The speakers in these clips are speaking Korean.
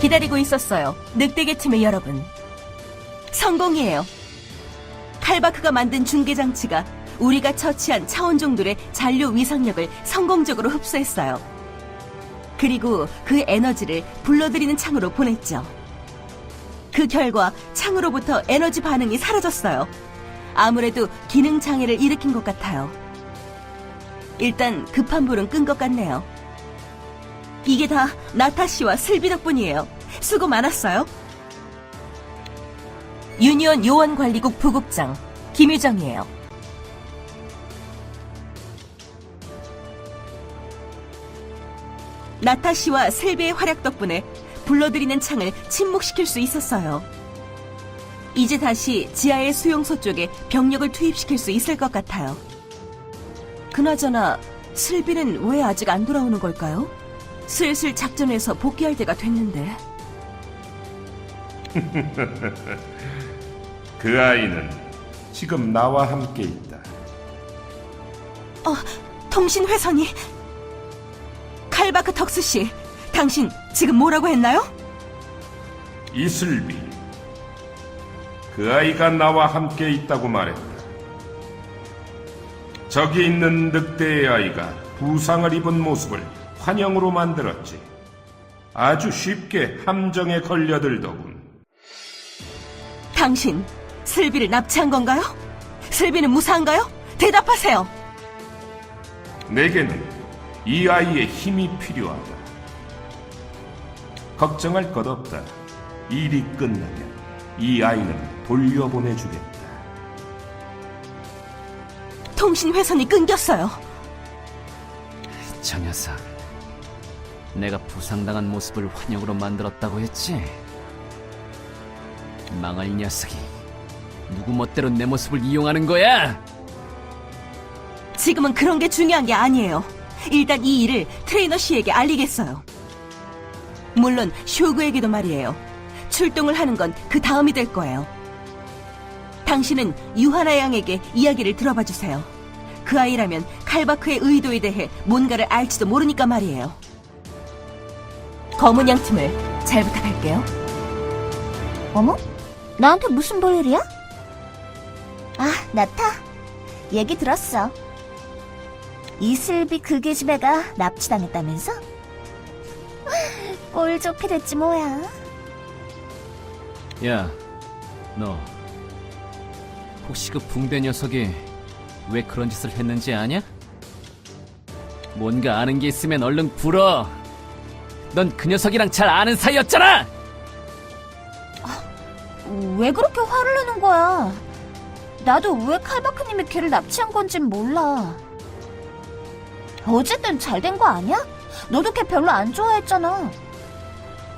기다리고 있었어요. 늑대계 팀의 여러분. 성공이에요. 칼바크가 만든 중계 장치가 우리가 처치한 차원종들의 잔류 위상력을 성공적으로 흡수했어요. 그리고 그 에너지를 불러들이는 창으로 보냈죠. 그 결과 창으로부터 에너지 반응이 사라졌어요. 아무래도 기능 장애를 일으킨 것 같아요. 일단 급한 불은 끈 것 같네요. 이게 다 나타 씨와 슬비 덕분이에요. 수고 많았어요. 유니온 요원관리국 부국장 김유정이에요. 나타 씨와 슬비의 활약 덕분에 불러들이는 창을 침묵시킬 수 있었어요. 이제 다시 지하의 수용소 쪽에 병력을 투입시킬 수 있을 것 같아요. 그나저나 슬비는 왜 아직 안 돌아오는 걸까요? 슬슬 작전에서 복귀할 때가 됐는데. 그 아이는 지금 나와 함께 있다. 어, 통신 회선이 칼바크 턱스 씨, 당신 지금 뭐라고 했나요? 이슬비. 그 아이가 나와 함께 있다고 말했다. 저기 있는 늑대의 아이가 부상을 입은 모습을 환영으로 만들었지. 아주 쉽게 함정에 걸려들더군. 당신 슬비를 납치한 건가요? 슬비는 무사한가요? 대답하세요. 내게는 이 아이의 힘이 필요하다. 걱정할 것 없다. 일이 끝나면 이 아이는 돌려보내주겠다. 통신 회선이 끊겼어요. 저 녀석. 내가 부상당한 모습을 환영으로 만들었다고 했지? 망할 녀석이 누구 멋대로 내 모습을 이용하는 거야? 지금은 그런 게 중요한 게 아니에요. 일단 이 일을 트레이너 씨에게 알리겠어요. 물론 쇼그에게도 말이에요. 출동을 하는 건 그 다음이 될 거예요. 당신은 유하나 양에게 이야기를 들어봐 주세요. 그 아이라면 칼바크의 의도에 대해 뭔가를 알지도 모르니까 말이에요. 검은 양 팀을 잘 부탁할게요. 어머? 나한테 무슨 볼일이야? 아, 나타. 얘기 들었어. 이슬비 그 계집애가 납치당했다면서? 꼴 좋게 됐지 뭐야. 야, 너 혹시 그 붕대 녀석이 왜 그런 짓을 했는지 아냐? 뭔가 아는 게 있으면 얼른 불어. 넌 그 녀석이랑 잘 아는 사이였잖아. 왜 그렇게 화를 내는 거야? 나도 왜 칼바크님이 걔를 납치한 건진 몰라. 어쨌든 잘 된 거 아니야? 너도 걔 별로 안 좋아했잖아.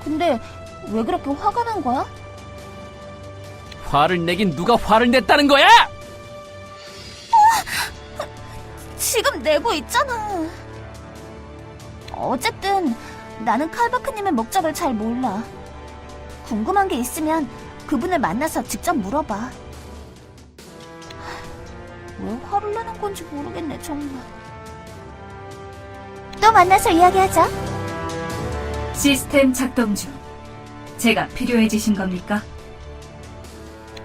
근데 왜 그렇게 화가 난 거야? 화를 내긴 누가 화를 냈다는 거야? 지금 내고 있잖아. 어쨌든 나는 칼바크님의 목적을 잘 몰라. 궁금한 게 있으면 그분을 만나서 직접 물어봐. 왜 화를 내는 건지 모르겠네, 정말. 또 만나서 이야기하자. 시스템 작동 중. 제가 필요해지신 겁니까?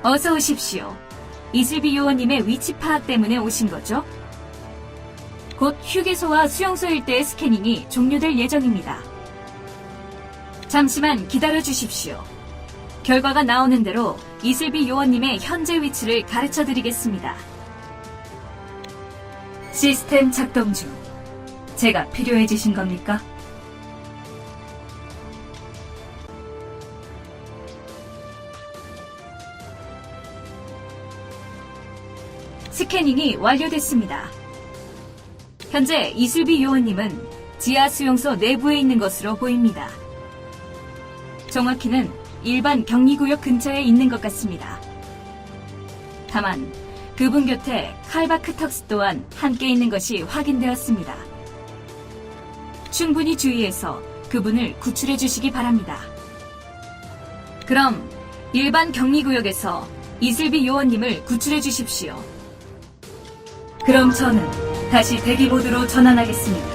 어서 오십시오. 이슬비 요원님의 위치 파악 때문에 오신 거죠? 곧 휴게소와 수용소 일대의 스캐닝이 종료될 예정입니다. 잠시만 기다려 주십시오. 결과가 나오는 대로 이슬비 요원님의 현재 위치를 가르쳐 드리겠습니다. 시스템 작동 중. 제가 필요해지신 겁니까? 스캐닝이 완료됐습니다. 현재 이슬비 요원님은 지하 수용소 내부에 있는 것으로 보입니다. 정확히는 일반 격리구역 근처에 있는 것 같습니다. 다만 그분 곁에 칼바크 턱스 또한 함께 있는 것이 확인되었습니다. 충분히 주의해서 그분을 구출해 주시기 바랍니다. 그럼 일반 격리구역에서 이슬비 요원님을 구출해 주십시오. 그럼 저는 다시 대기 모드로 전환하겠습니다.